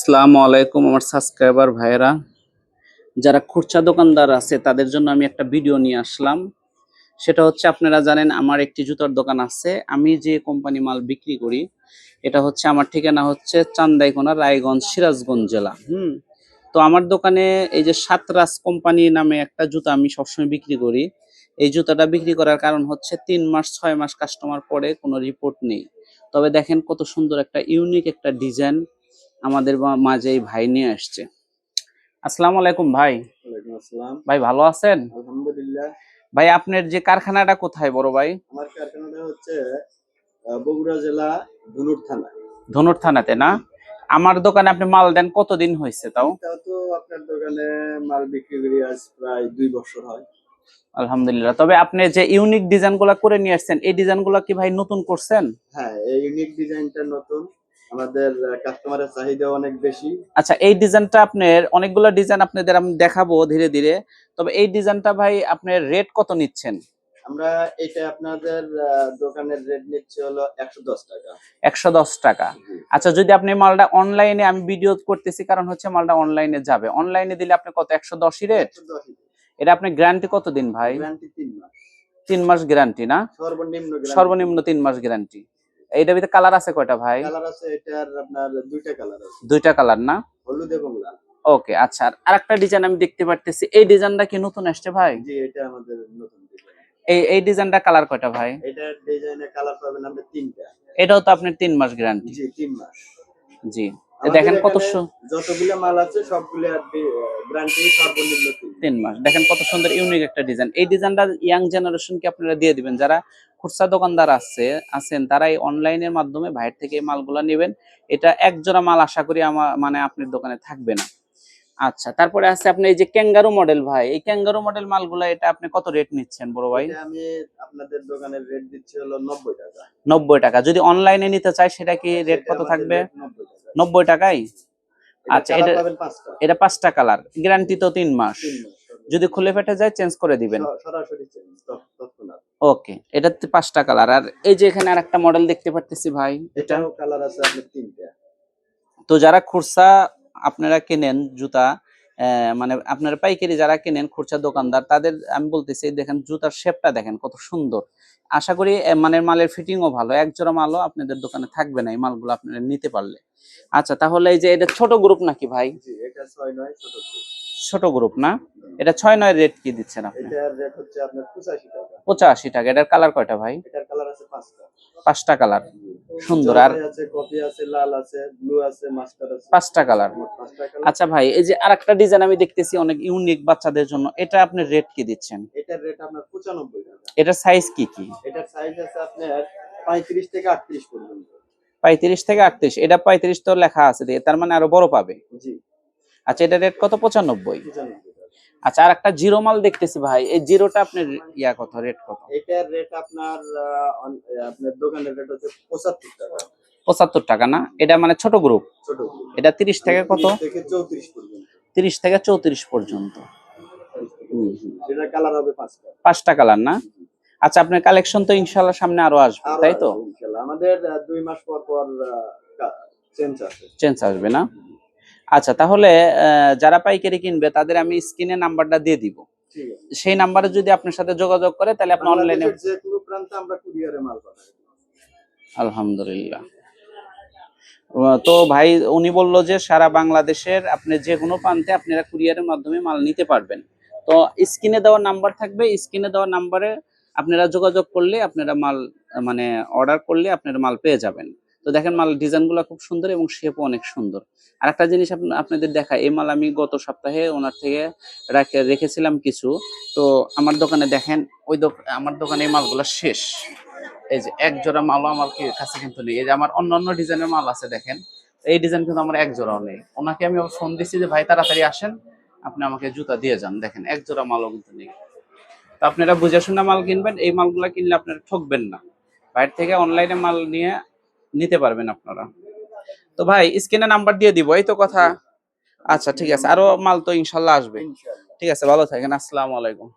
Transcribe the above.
আসসালামু আলাইকুম আমার সাবস্ক্রাইবার ভাইরা যারা খুচরা দোকানদার আছে, তাদের জন্য আমি একটা ভিডিও নিয়ে আসলাম। সেটা হচ্ছে, আপনারা জানেন আমার একটি জুতার দোকান আছে। আমি যে কোম্পানি মাল বিক্রি করি, এটা হচ্ছে, আমার ঠিকানা হচ্ছে চান্দাইকোনা, রায়গঞ্জ, সিরাজগঞ্জ জেলা। হুম? তো আমার দোকানে এই যে সাতরাজ কোম্পানি নামে একটা জুতা আমি সবসময় বিক্রি করি। এই জুতাটা বিক্রি করার কারণ হচ্ছে, তিন মাস, ছয় মাস কাস্টমার পরে কোনো রিপোর্ট নেই। তবে দেখেন কত সুন্দর একটা ইউনিক একটা ডিজাইন আমাদের মাঝে এই ভাই নিয়ে আসছে। আসসালামু আলাইকুম ভাই। ভাই ভালো আছেন? আলহামদুলিল্লাহ। ভাই আপনার যে কারখানাটা কোথায় বড় ভাই? আমার কারখানাটা হচ্ছে বগুড়া জেলা ধুনুর থানা। ধনুর থানাতে না? আমার দোকানে আপনি মাল দেন কতদিন হয়েছে তাও? তাও তো আপনার দোকানে মাল বিক্রি করি আজ প্রায় দুই বছর হয়। আলহামদুলিল্লাহ। তবে আপনি যে ইউনিক ডিজাইনগুলা করে নিয়ে আসছেন এই ডিজাইনগুলা কি ভাই নতুন করছেন? হ্যাঁ এই ইউনিক ডিজাইনটা নতুন। আমাদের কাস্টমারের চাহিদা অনেক বেশি। আচ্ছা এই ডিজাইনটা আপনার অনেকগুলো ডিজাইন আপনাদের আমি দেখাবো ধীরে ধীরে। তবে এই ডিজাইনটা ভাই আপনার রেট কত নিচ্ছেন? আমরা এটা আপনাদের দোকানের রেট নিচ্ছে হলো একশো দশ টাকা। একশো দশ টাকা। আচ্ছা যদি আপনি মালটা অনলাইনে আমি ভিডিও করতেছি কারণ হচ্ছে মালটা অনলাইনে যাবে। অনলাইনে দিলে আপনি কত একশো দশই রেট এটা আপনি গ্যারান্টি কত দিন ভাই? গ্যারান্টি তিন মাস। তিন মাস গ্যারান্টি না? সর্বনিম্ন সর্বনিম্ন তিন মাস গ্যারান্টি এইটার ভিতরে কালার আছে কয়টা ভাই? কালার আছে এটার আপনার দুইটা কালার আছে। দুইটা কালার না? হলুদ এবং লাল। ওকে আচ্ছা আর আরেকটা ডিজাইন আমি দেখতে পারতেছি। এই ডিজাইনটা কি নতুন আসছে ভাই? জি এটা আমাদের নতুন ডিজাইন। এই এই ডিজাইনটা কালার কয়টা ভাই? এটা ডিজাইনে কালার পাবেন আপনি তিনটা। এটাও তো আপনার 3 মাস গ্যারান্টি জি 3 মাস। জি। দেখেন কত যতগুলো মাল আছে সবগুলো ব্র্যান্ডে সর্বনিম্ন তিন মাস। দেখেন কত সুন্দর ইউনিক একটা ডিজাইন এই ডিজাইনটা ইয়াং জেনারেশনকে আপনারা দিয়ে দিবেন। যারা খুচরা দোকানদার আছে আছেন তারা এই অনলাইনের মাধ্যমে বাইরে থেকে মালগুলা নেবেন। এটা এক জোড়া মাল আশা করি আমার মানে আপনার দোকানে থাকবে না। আচ্ছা তারপরে আছে আপনি এই যে ক্যাঙ্গারু মডেল ভাই। এই ক্যাঙ্গারু মডেল মালগুলা এটা আপনি কত রেট নিচ্ছেন বড় ভাই? আমি আপনাদের দোকানের রেট দিচ্ছি হলো নব্বই টাকা। নব্বই টাকা। যদি অনলাইনে নিতে চাই সেটা কি রেট কত থাকবে? টাকা। নব্বই টাকাই? আচ্ছা, এটা- এটা পাঁচটা কালার গ্যারান্টি তো তিন মাস। যদি খুলে ফেটে যায় চেঞ্জ করে দিবেন। ওকে এটা পাঁচটা কালার আর এই যে এখানে আরেকটা মডেল দেখতে পারতেছি ভাই এটা এটাও কালার আছে আপনার তিনটা। তো যারা খুরসা আপনারা কেনেন জুতা মানে আপনারা পাইকারি যারা কেনেন খুরসা দোকানদার তাদের আমি বলতেছি দেখেন জুতার শেপটা দেখেন কত সুন্দর। আশা করি মানে মালের ফিটিংও ভালো এক জোড়া মালও আপনাদের দোকানে থাকবে না এই মালগুলো আপনারা নিতে পারলে। আচ্ছা তাহলে এই যে এটা ছোট গ্রুপ নাকি ভাই? জি এটা ছয় ছোট ছোট গ্রুপ না? এটা ছয় নয় রেট কি দিচ্ছেন আপনি? রেট হচ্ছে আপনার পঁচাশি টাকা। এটার কালার কয়টা ভাই? এটার কালার আছে পাঁচটা। পাঁচটা কালার সুন্দর। আর আছে কফি আছে লাল আছে ব্লু আছে মাস্টার আছে। পাঁচটা কালার আচ্ছা ভাই এই যে আরেকটা ডিজাইন আমি দেখতেছি অনেক ইউনিক বাচ্চাদের জন্য এটা আপনি রেট কি দিচ্ছেন? এটার রেট আপনার পঁচানব্বই টাকা। এটার সাইজ কি কি? এটার সাইজ আছে আপনার পঁয়ত্রিশ থেকে আটত্রিশ পর্যন্ত। পঁয়ত্রিশ থেকে আটত্রিশ এটা পঁয়ত্রিশ তো লেখা আছে তার মানে আরও বড় পাবে? জি। আচ্ছা এটা রেট কত? পঁচানব্বই। পঁচানব্বই। টাকা আচ্ছা আর একটা জিরো মাল দেখতেছি ভাই। এই জিরোটা আপনার ইয়া কত রেট কত? এটার রেট আপনার আপনার দোকানের রেট হচ্ছে পঁচাত্তর টাকা। পঁচাত্তর টাকা না? এটা মানে ছোট গ্রুপ ছোট এটা তিরিশ থেকে কত? 30 থেকে চৌত্রিশ পর্যন্ত। তিরিশ থেকে চৌত্রিশ পর্যন্ত। সেটার কালার হবে পাঁচটা। পাঁচটা কালার না? আচ্ছা আপনার কালেকশন তো ইনশাল্লাহ সামনে আরও আসবে তাই তো? আসবে ইনশাল্লাহ। আমাদের দুই মাস পর পর চেঞ্জ আছে চেঞ্জ আসবে না? আচ্ছা তাহলে যারা পাইকারি কিনবে তাদের আমি স্ক্রিনে নাম্বারটা দিয়ে দিব। সেই নাম্বারে যদি আপনার সাথে যোগাযোগ করে তাহলে আপনি অনলাইনে বাংলাদেশের যে কোনো প্রান্তে আমরা কুরিয়ারে মাল পাঠাই। আলহামদুলিল্লাহ। তো ভাই উনি বলল যে সারা বাংলাদেশের আপনি যে কোনো প্রান্তে আপনারা কুরিয়ারের মাধ্যমে মাল নিতে পারবেন। তো স্ক্রিনে দেওয়া নাম্বার থাকবে স্ক্রিনে দেওয়া নাম্বারে আপনারা যোগাযোগ করলে আপনারা মাল মানে অর্ডার করলে আপনারা মাল পেয়ে যাবেন। তো দেখেন মাল ডিজাইনগুলো খুব সুন্দর এবং শেপও অনেক সুন্দর। আর একটা জিনিস আপনা- আপনাদের দেখা এই মাল আমি গত সপ্তাহে ওনার থেকে রাখে, রেখেছিলাম কিছু। তো আমার দোকানে দেখেন, ওই আমার দোকানে এই মালগুলো শেষ। এই যে এক জোড়া মালও আমার কাছে কিন্তু নেই। এই যে আমার অন্য অন্য ডিজাইনের মাল আছে দেখেন, এই ডিজাইন কিন্তু আমার এক জোড়াও নেই। ওনাকে আমি ফোন দিচ্ছি যে, ভাই, তাড়াতাড়ি আসেন, আপনি আমাকে জুতা দিয়ে যান। দেখেন, এক জোড়া মালও কিন্তু নেই। তো আপনারা বুঝে শুনে মাল কিনবেন, এই মালগুলা কিনলে আপনারা ঠকবেন না। বাইরে থেকে অনলাইনে মাল নিয়ে নিতে পারবেন আপনারা। তো ভাই স্ক্রিনে নাম্বার দিয়ে দিব এই তো কথা? আচ্ছা ঠিক আছে। আরও মাল তো ইনশাল্লাহ আসবে। ঠিক আছে ভালো থাকেন আসসালামু আলাইকুম।